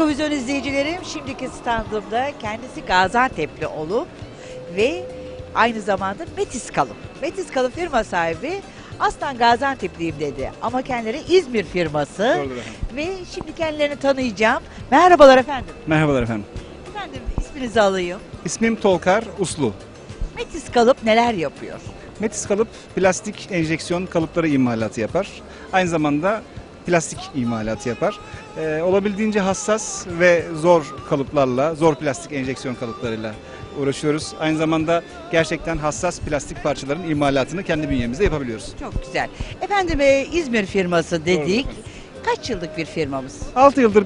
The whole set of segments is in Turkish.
Ekovizyon izleyicilerim şimdiki standımda kendisi Gaziantep'li olup ve aynı zamanda Metis Kalıp. Metis Kalıp firma sahibi aslan Gaziantep'liyim dedi ama kendileri İzmir firması Doğrudur efendim. ve şimdi kendilerini tanıyacağım. Merhabalar efendim. Merhabalar efendim. Efendim isminizi alayım. İsmim Tolkar Uslu. Metis Kalıp neler yapıyor? Metis kalıp plastik enjeksiyon kalıpları imalatı yapar. Aynı zamanda plastik imalatı yapar. Ee, olabildiğince hassas ve zor kalıplarla, zor plastik enjeksiyon kalıplarıyla uğraşıyoruz. Aynı zamanda gerçekten hassas plastik parçaların imalatını kendi bünyemizde yapabiliyoruz. Çok güzel. Efendim e, İzmir firması dedik. Kaç yıllık bir firmamız? 6 yıldır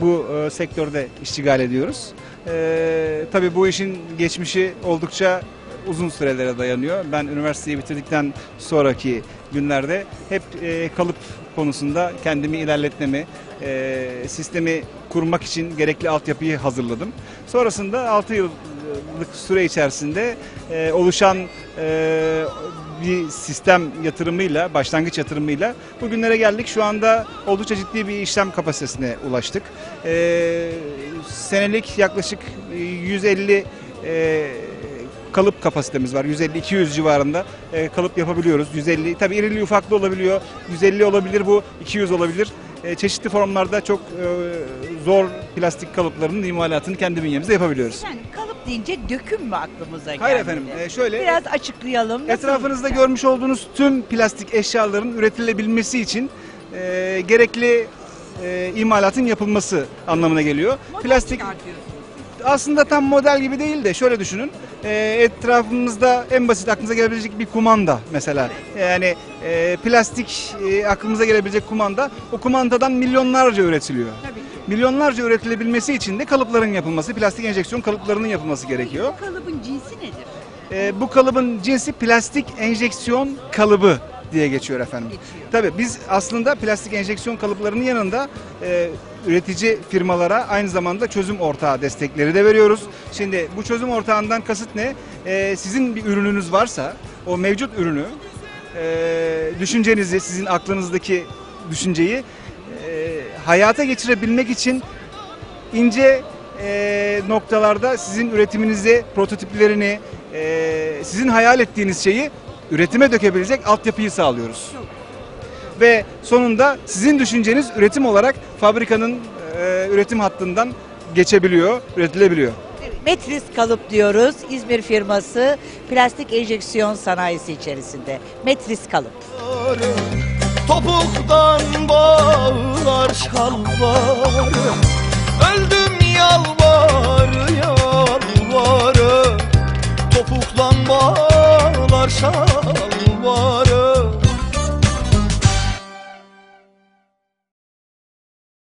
bu e, sektörde iştigal ediyoruz. E, tabii bu işin geçmişi oldukça uzun sürelere dayanıyor. Ben üniversiteyi bitirdikten sonraki günlerde hep e, kalıp konusunda kendimi ilerletmemi, e, sistemi kurmak için gerekli altyapıyı hazırladım. Sonrasında 6 yıllık süre içerisinde e, oluşan e, bir sistem yatırımıyla, başlangıç yatırımıyla bugünlere geldik. Şu anda oldukça ciddi bir işlem kapasitesine ulaştık. E, senelik yaklaşık 150 e, kalıp kapasitemiz var. 150-200 civarında e, kalıp yapabiliyoruz. 150 tabii irili ufaklı olabiliyor. 150 olabilir bu, 200 olabilir. E, çeşitli formlarda çok e, zor plastik kalıplarının imalatını kendi bünyemizde yapabiliyoruz. Yani kalıp deyince döküm mü aklımıza geldi? Hayır efendim, e, şöyle Biraz açıklayalım. Nasıl etrafınızda olacak? görmüş olduğunuz tüm plastik eşyaların üretilebilmesi için e, gerekli e, imalatın yapılması anlamına geliyor. Model Plastik. Aslında tam model gibi değil de şöyle düşünün. E, etrafımızda en basit aklınıza gelebilecek bir kumanda mesela. Yani e, plastik e, aklımıza gelebilecek kumanda o kumandadan milyonlarca üretiliyor. Tabii. Milyonlarca üretilebilmesi için de kalıpların yapılması, plastik enjeksiyon kalıplarının yapılması gerekiyor. Bu kalıbın cinsi nedir? E, bu kalıbın cinsi plastik enjeksiyon kalıbı diye geçiyor efendim. Geçiyor. Tabii biz aslında plastik enjeksiyon kalıplarının yanında e, üretici firmalara aynı zamanda çözüm ortağı destekleri de veriyoruz. Şimdi bu çözüm ortağından kasıt ne? E, sizin bir ürününüz varsa o mevcut ürünü e, düşüncenizi, sizin aklınızdaki düşünceyi e, hayata geçirebilmek için ince e, noktalarda sizin üretiminizi, prototiplerini, e, sizin hayal ettiğiniz şeyi üretime dökebilecek altyapıyı sağlıyoruz. Ve sonunda sizin düşünceniz üretim olarak fabrikanın e, üretim hattından geçebiliyor, üretilebiliyor. Metris Kalıp diyoruz. İzmir firması plastik enjeksiyon sanayisi içerisinde. Metris Kalıp. Topuktan bağlar şalvarı